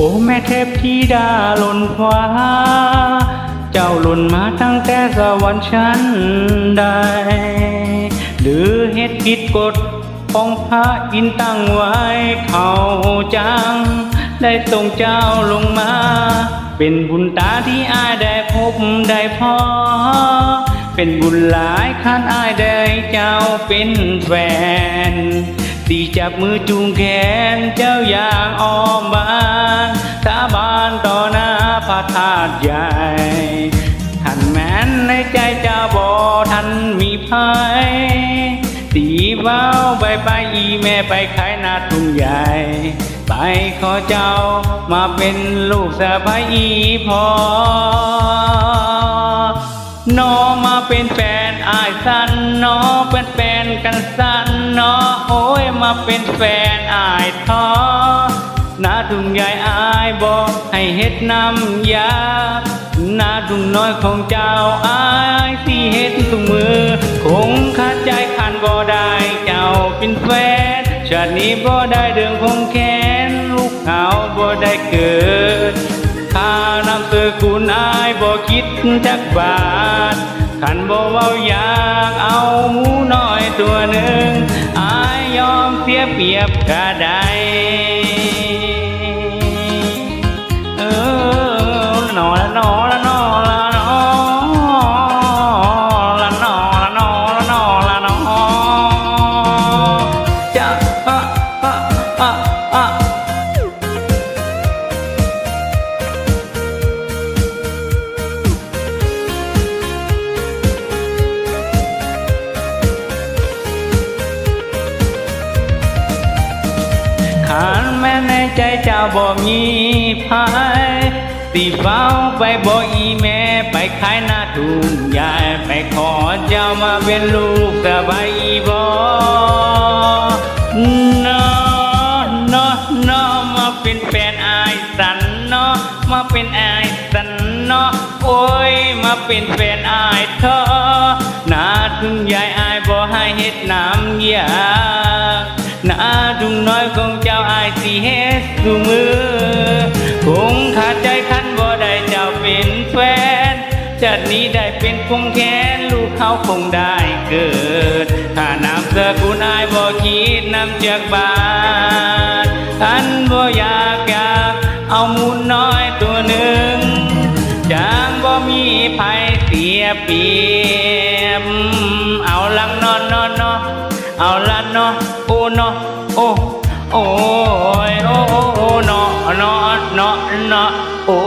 โอ้แม่เทพธิดาหล่นฟ้า เจ้าหล่นมาตั้งแต่สวรรค์ชั้นใด หรือเหตุผิดกฎของพระอินตั้งไว้เขาจัง ได้ส่งเจ้าลงมา เป็นบุญตาที่อายได้พบได้พอ เป็นบุญหลายขันอายได้เจ้าเป็นแฟน ดีจับมือจูงแขนเจ้าอย่างอ้อมบานสาบานต่อหน้าพระธาตุใหญ่ท่านแม้นในใจเจ้าบ่ท่านมีภัยตีเบ้าไปไปอีแม่ไปขายนาทุ่งใหญ่ไปขอเจ้ามาเป็นลูกสะใภ้อีพอน้องมาเป็นแฟนอายสันน้องเป็นแฟนกันสันนอโอ้ย มาเป็นแฟนอายท้อนาทุ่งใหญ่อายบอกให้เฮ็ดน้ำยานาทุ่งน้อยของเจ้าอายที่เฮ็ดทุกมือ คงขาดใจคันบ่ได้เจ้าเป็นแฟน ชาตินี้บ่ได้เรื่องคงแค้นลูกเขาบ่ได้เกิดข้านำเสกุลอายบ่คิดจักบาทขันบ่เว้าอยากเอาหมูน้อยตัวหนึ่งอายยอ มเสียเปรียบกระไดเออนอละนอละนอละนอละนอละนอละนอละนอจะ แม่ในใจเจ้าบ่มีภายตีเฝ้าไปบ่อีแม่ไปขายหน้าทุ่งยายไปขอเจ้ามาเป็นลูกสบายบ่นอนอนอมาเป็นแฟนอายสันนาะมาเป็นอายสันนาะโอ้ยมาเป็นแฟนอายเธอ สิเฮ็ดสู่มือคงขาดใจคันบ่ได้เจ้าเป็นแฟนจัดนี้ได้เป็นคงแค้นลูกเขาคงได้เกิด ถ้านำสกุลอายบ่คิดนำจากบ้านท่านบ่อยากอยากเอาหมูน้อยตัวหนึ่งจางบ่มีภัยเสียเปียบเอาลังนอนนอนนอเอาละนอโอ้นอโอ้ โอ้ยโอ้เนาะเนาะเนาะเนาะโอ้